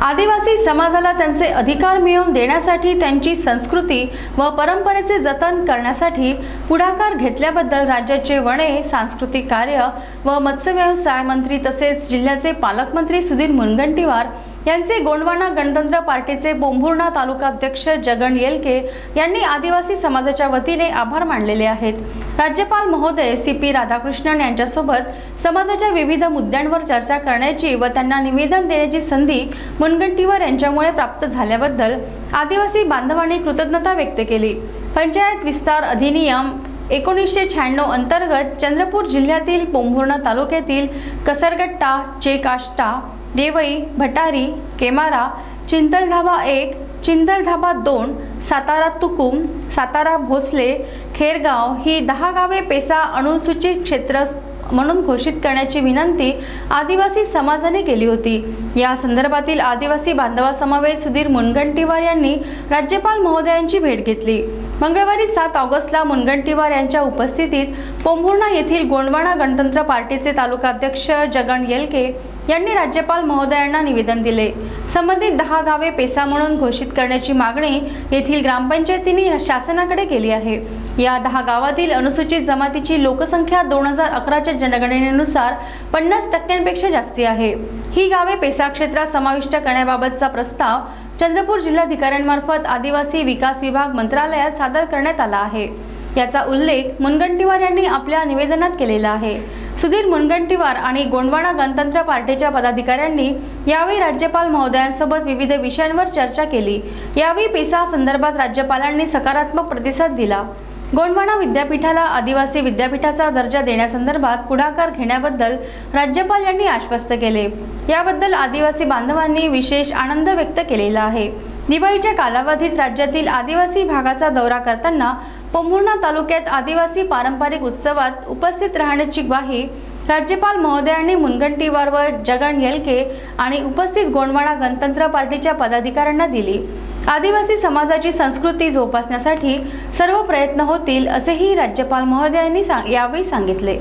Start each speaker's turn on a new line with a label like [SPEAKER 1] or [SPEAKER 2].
[SPEAKER 1] आदिवासी समाजाला त्यांचे अधिकार मिळवून देण्यासाठी त्यांची संस्कृती व परंपरेचे जतन करण्यासाठी पुढाकार घेतल्याबद्दल राज्याचे वने सांस्कृतिक कार्य व मत्स्य व्यवसाय मंत्री तसेच जिल्ह्याचे पालकमंत्री सुधीर मुनगंटीवार यांचे गोंडवाना गणतंत्र पार्टीचे बोंभुर्णा तालुका अध्यक्ष जगन येलके यांनी आदिवासी समाजाच्या वतीने आभार मानलेले आहेत. राज्यपाल महोदय सी पी राधाकृष्णन यांच्यासोबत समाजाच्या विविध मुद्द्यांवर चर्चा करण्याची व त्यांना निवेदन देण्याची संधी मुनगंटीवार यांच्यामुळे प्राप्त झाल्याबद्दल आदिवासी बांधवांनी कृतज्ञता व्यक्त केली. पंचायत विस्तार अधिनियम एकोणीसशे शहाण्णव अंतर्गत चंद्रपूर जिल्ह्यातील पोंभुर्णा तालुक्यातील कसरगट्टा चेकाष्टा देवई भटारी केमारा चिंतलधाबा एक चिंतलधाबा दोन सातारा तुकुम सातारा भोसले खेरगाव ही दहा गावे पेसा अनुसूचित क्षेत्र म्हणून घोषित करण्याची विनंती आदिवासी समाजाने केली होती. या संदर्भातील आदिवासी बांधवासमवेत सुधीर मुनगंटीवार यांनी राज्यपाल महोदयांची भेट घेतली. मंगळवारी सात ऑगस्टला मुनगंटीवार यांच्या उपस्थितीत पोंभुर्णा येथील गोंडवाना गणतंत्र पार्टीचे तालुकाध्यक्ष जगन येलके यांनी राज्यपाल महोदयांना निवेदन दिले. संबंधित दहा गावे पेसा म्हणून घोषित करण्याची मागणी येथील ग्रामपंचायतीने शासनाकडे केली आहे. या दहा गावातील अनुसूचित जमातीची लोकसंख्या दोन हजार अकराच्या जनगणनेनुसार पन्नास टक्क्यांपेक्षा जास्ती आहे. ही गावे पेसा क्षेत्रात समाविष्ट करण्याबाबतचा प्रस्ताव चंद्रपूर जिल्हाधिकाऱ्यांमार्फत आदिवासी विकास विभाग मंत्रालयात सादर करण्यात आला आहे. याचा उल्लेख मुनगंटीवार यांनी आपल्या निवेदनात केलेला आहे. सुधीर मुनगंटीवार आणि गोंडवाना गणतंत्र पार्टीच्या पदाधिकाऱ्यांनी यावेळी राज्यपाल महोदयांसोबत विविध विषयांवर चर्चा केली. यावेळी पेसा संदर्भात राज्यपालांनी सकारात्मक प्रतिसाद दिला. गोंडवाना विद्यापीठाला आदिवासी विद्यापीठाचा दर्जा देण्यासंदर्भात पुढाकार घेण्याबद्दल राज्यपाल यांनी आश्वस्त केले. याबद्दल आदिवासी बांधवांनी विशेष आनंद व्यक्त केलेला आहे. दिवाळीच्या कालावधीत राज्यातील आदिवासी भागाचा दौरा करताना पोंभुर्णा तालुक्यात आदिवासी पारंपरिक उत्सवात उपस्थित राहण्याची ग्वाही राज्यपाल महोदयांनी मुनगंटीवार व जगन येलके आणि उपस्थित गोंडवाडा गणतंत्र पार्टीच्या पदाधिकाऱ्यांना दिली. आदिवासी समाजाची संस्कृती जोपासण्यासाठी सर्व प्रयत्न होतील असेही राज्यपाल महोदयांनी सांग यावेळी सांगितले.